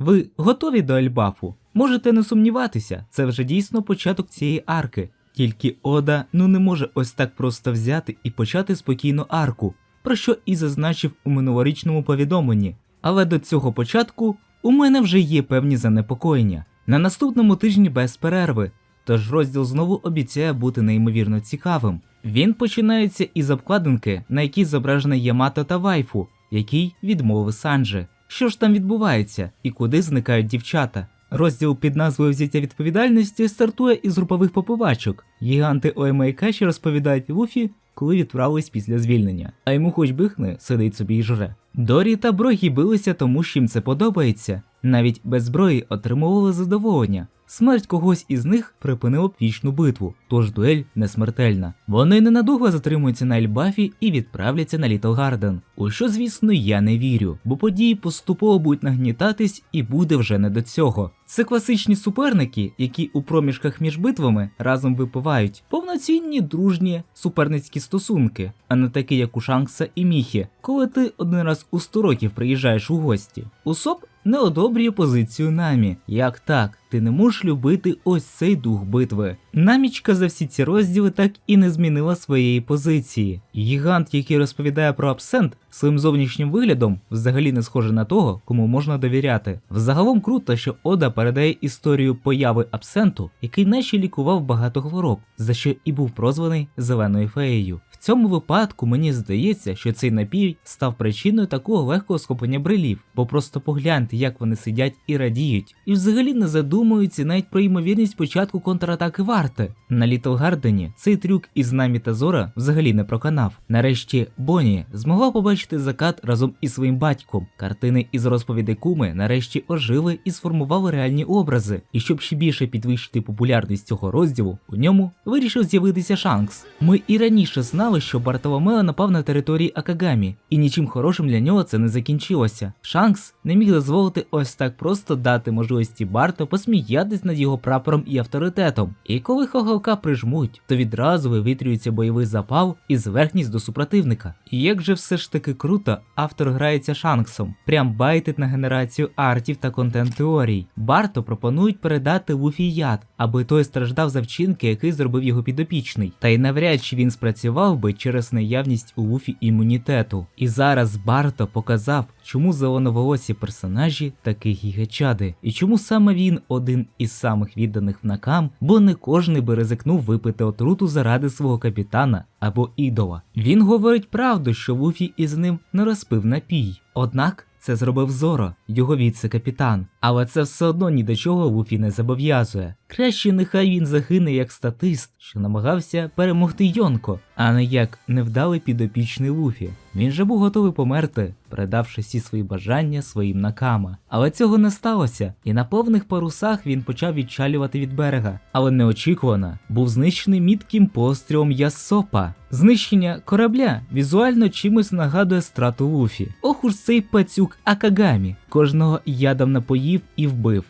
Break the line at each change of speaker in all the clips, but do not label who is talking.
Ви готові до ельбафу? Можете не сумніватися, це вже дійсно початок цієї арки. Тільки Ода ну не може ось так просто взяти і почати спокійно арку, про що і зазначив у минулорічному повідомленні. Але до цього початку у мене вже є певні занепокоєння. На наступному тижні без перерви, тож розділ знову обіцяє бути неймовірно цікавим. Він починається із обкладинки, на якій зображена Ямато та Вайфу, який відмовив Санджи. Що ж там відбувається і куди зникають дівчата? Розділ під назвою Взяття відповідальності стартує із групових попивачок. Гіганти ОМА і Каші розповідають Луфі, коли відправились після звільнення, а йому хоч бихне, сидить собі і жре. Дорі та Брогі билися тому, що їм це подобається. Навіть без зброї отримували задоволення. Смерть когось із них припинила б вічну битву, тож дуель не смертельна. Вони ненадовго затримуються на Ельбафі і відправляться на Літл Гарден. У що, звісно, я не вірю, бо події поступово будуть нагнітатись і буде вже не до цього. Це класичні суперники, які у проміжках між битвами разом випивають повноцінні дружні суперницькі стосунки, а не такі, як у Шанкса і Міхі, коли ти один раз у 100 років приїжджаєш у гості. Усоп не одобрює позицію намі. Як так? Ти не можеш любити ось цей дух битви. Намічка за всі ці розділи так і не змінила своєї позиції. Гігант, який розповідає про абсент, своїм зовнішнім виглядом взагалі не схоже на того, кому можна довіряти. Взагалом круто, що Ода передає історію появи абсенту, який наче лікував багато хвороб, за що і був прозваний зеленою феєю. Цьому випадку мені здається, що цей напій став причиною такого легкого схоплення брилів, бо просто погляньте, як вони сидять і радіють, і взагалі не задумуються навіть про ймовірність початку контратаки варти. На Літл Гардені цей трюк із Намі та Зора взагалі не проканав. Нарешті Бонні змогла побачити закат разом із своїм батьком. Картини із розповідей куми нарешті ожили і сформували реальні образи. І щоб ще більше підвищити популярність цього розділу, у ньому вирішив з'явитися Шанкс. Ми і раніше знали, що Бартоломео напав на території Акагамі, і нічим хорошим для нього це не закінчилося. Шанкс не міг дозволити ось так просто дати можливості Барто посміятись над його прапором і авторитетом. І коли Хоголка прижмуть, то відразу вивітрюється бойовий запал і зверхність до супротивника. І як же все ж таки круто, автор грається Шанксом, прям байтить на генерацію артів та контент теорій. Барто пропонують передати Луфі яд, аби той страждав за вчинки, який зробив його підопічний. Та й навряд чи він спрацював би через наявність у Луфі імунітету. І зараз Барто показав, чому зеленоволосі персонажі такі гігачади, і чому саме він один із самих відданих внакам, бо не кожний би ризикнув випити отруту заради свого капітана або ідола. Він говорить правду, що Луфі із ним не розпив напій. Однак це зробив Зоро, його віце-капітан. Але це все одно ні до чого Луфі не зобов'язує. Краще нехай він загине як статист, що намагався перемогти Йонко, а не як невдалий підопічний Луфі. Він же був готовий померти, передавши всі свої бажання своїм накама. Але цього не сталося, і на повних парусах він почав відчалювати від берега. Але неочікувано був знищений мітким пострілом Ясопа. Знищення корабля візуально чимось нагадує страту Луфі. Ох уж цей пацюк Акагамі. Кожного ядом напоїв і вбив.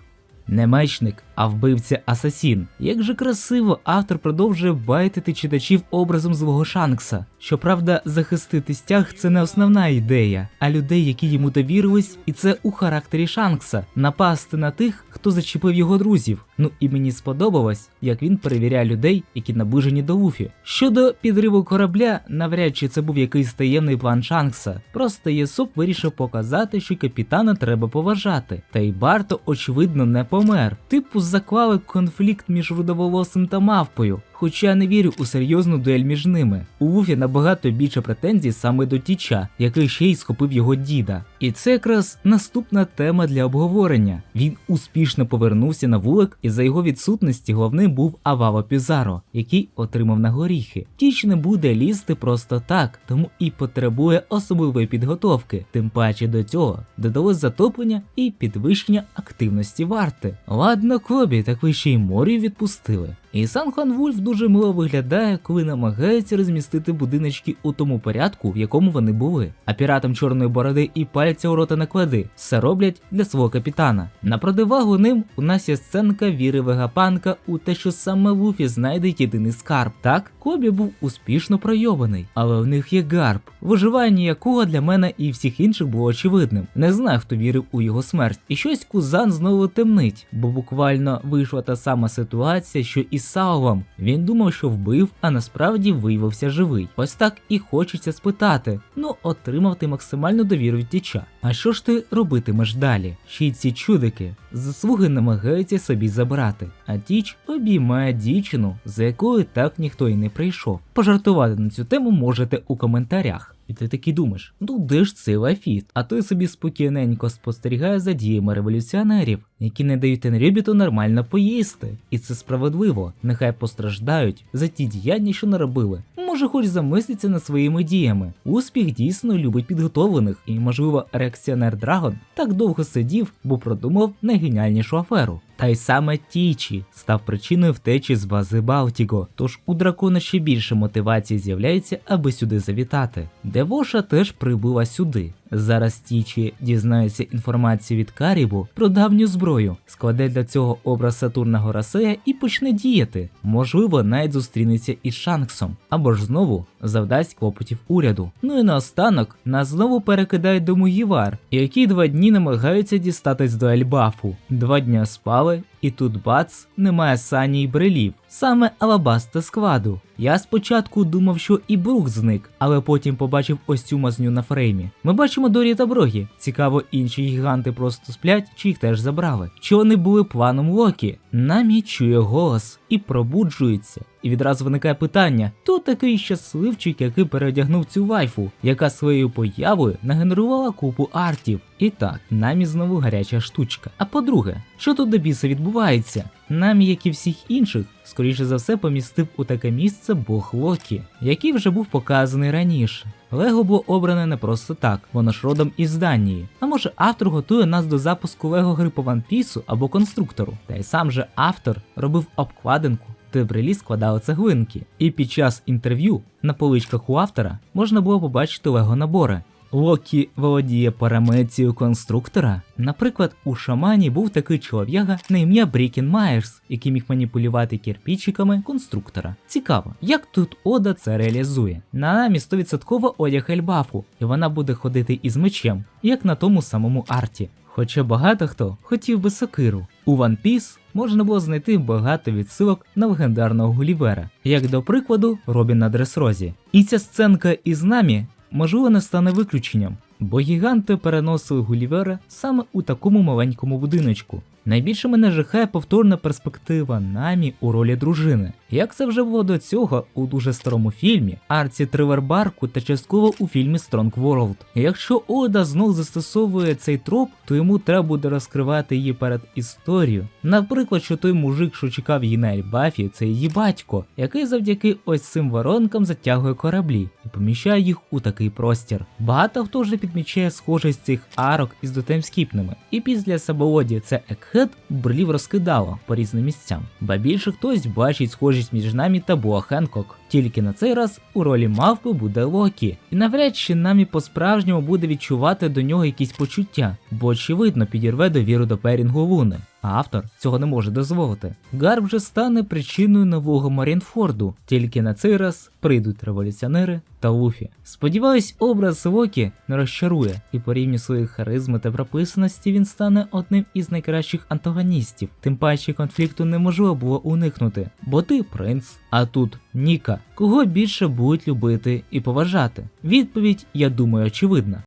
Не мечник, а вбивця Асасін. Як же красиво автор продовжує байтити читачів образом злого Шанкса. Щоправда, захистити стяг це не основна ідея, а людей, які йому довірились, і це у характері Шанкса напасти на тих, хто зачепив його друзів. Ну і мені сподобалось, як він перевіряє людей, які наближені до Луфі. Щодо підриву корабля, навряд чи це був якийсь таємний план Шанкса. Просто Єсоп вирішив показати, що капітана треба поважати. Та й Барто, очевидно, не помер. Типу заклали конфлікт між рудоволосим та мавпою. Хоча не вірю у серйозну дуель між ними. У Луфі набагато більше претензій саме до Тіча, який ще й схопив його діда. І це якраз наступна тема для обговорення. Він успішно повернувся на вулик, і за його відсутності головним був Авава Пізаро, який отримав на горіхи. Тіч не буде лізти просто так, тому і потребує особливої підготовки. Тим паче до цього додалось затоплення і підвищення активності варти. Ладно, Кобі, так ви ще й морю відпустили. І Сан Хуан Вульф дуже мило виглядає, коли намагається розмістити будиночки у тому порядку, в якому вони були. А піратам чорної бороди і пальця у рота не клади. Все роблять для свого капітана. На противагу ним у нас є сценка віри Вегапанка у те, що саме Луфі знайде єдиний скарб. Так, Кобі був успішно пройований, але в них є гарб, виживання якого для мене і всіх інших було очевидним. Не знаю, хто вірив у його смерть. І щось Кузан знову темнить, бо буквально вийшла та сама ситуація, що і з Саовом. Він думав, що вбив, а насправді виявився живий. Ось так і хочеться спитати. Ну, отримав ти максимальну довіру від тіча. А що ж ти робитимеш далі? Ще й ці чудики заслуги намагаються собі забрати, а тіч обіймає дівчину, за якою так ніхто і не прийшов. Пожартувати на цю тему можете у коментарях. І ти таки думаєш, ну де ж цей лафіт? А той собі спокійненько спостерігає за діями революціонерів, які не дають Енрюбіту нормально поїсти. І це справедливо. Нехай постраждають за ті діяння, що наробили. Може, хоч замислиться над своїми діями. Успіх дійсно любить підготовлених, і, можливо, реакціонер Драгон так довго сидів, бо продумав найгеніальнішу аферу. Та й саме Тічі став причиною втечі з бази Балтіго, тож у дракона ще більше мотивації з'являється, аби сюди завітати. Девоша теж прибула сюди. Зараз Тічі дізнається інформацію від Карібу про давню зброю, складе для цього образ Сатурна Горасея і почне діяти. Можливо, навіть зустрінеться із Шанксом, або ж знову завдасть клопотів уряду. Ну і наостанок нас знову перекидають до Мугівар, які два дні намагаються дістатись до Ельбафу. Два дня спали, і тут бац, немає сані й брелів, саме Алабаста складу. Я спочатку думав, що і Брук зник, але потім побачив ось цю мазню на фреймі. Ми бачимо Дорі та Брогі. Цікаво, інші гіганти просто сплять, чи їх теж забрали. Чи вони були планом Локі? Намічує голос і пробуджується. І відразу виникає питання: хто такий щасливчик, який переодягнув цю вайфу, яка своєю появою нагенерувала купу артів. І так, намі знову гаряча штучка. А по-друге, що тут до біса відбувається? Намі, як і всіх інших, скоріше за все помістив у таке місце Бог Локі, який вже був показаний раніше. Лего було обране не просто так, воно ж родом із Данії. А може автор готує нас до запуску Лего гри по One Piece або конструктору. Та й сам же автор робив обкладинку де в реліз складали цеглинки. І під час інтерв'ю на поличках у автора можна було побачити лего набори. Локі володіє параметрією конструктора. Наприклад, у шамані був такий чолов'яга на ім'я Брікін Майерс, який міг маніпулювати кірпічиками конструктора. Цікаво, як тут Ода це реалізує. На намі 100% одяг Ельбафу, і вона буде ходити із мечем, як на тому самому арті. Хоча багато хто хотів би сокиру. У One Piece можна було знайти багато відсилок на легендарного Гулівера, як до прикладу Робін на Дресрозі. І ця сценка із намі можливо не стане виключенням, бо гіганти переносили Гулівера саме у такому маленькому будиночку. Найбільше мене жахає повторна перспектива намі у ролі дружини. Як це вже було до цього у дуже старому фільмі, Арці Тривербарку та частково у фільмі Strong World. Якщо Ода знов застосовує цей троп, то йому треба буде розкривати її перед історією. Наприклад, що той мужик, що чекав її на Ельбафі, це її батько, який завдяки ось цим воронкам затягує кораблі і поміщає їх у такий простір. Багато хто вже підмічає схожість цих арок із дотемскіпними. І після Сабаоді це Екхед брлів розкидало по різним місцям. Ба більше хтось бачить схожість між нами та Боа Хенкок. Тільки на цей раз у ролі мавпи буде Локі, і навряд чи намі по-справжньому буде відчувати до нього якісь почуття, бо очевидно підірве довіру до Перінгу Луни. А автор цього не може дозволити. Гарб вже стане причиною нового Марінфорду, тільки на цей раз прийдуть революціонери та Луфі. Сподіваюсь, образ Локі не розчарує, і по рівню своєї харизми та прописаності він стане одним із найкращих антагоністів. Тим паче конфлікту неможливо було уникнути, бо ти принц, а тут Ніка. Кого більше будуть любити і поважати? Відповідь, я думаю, очевидна.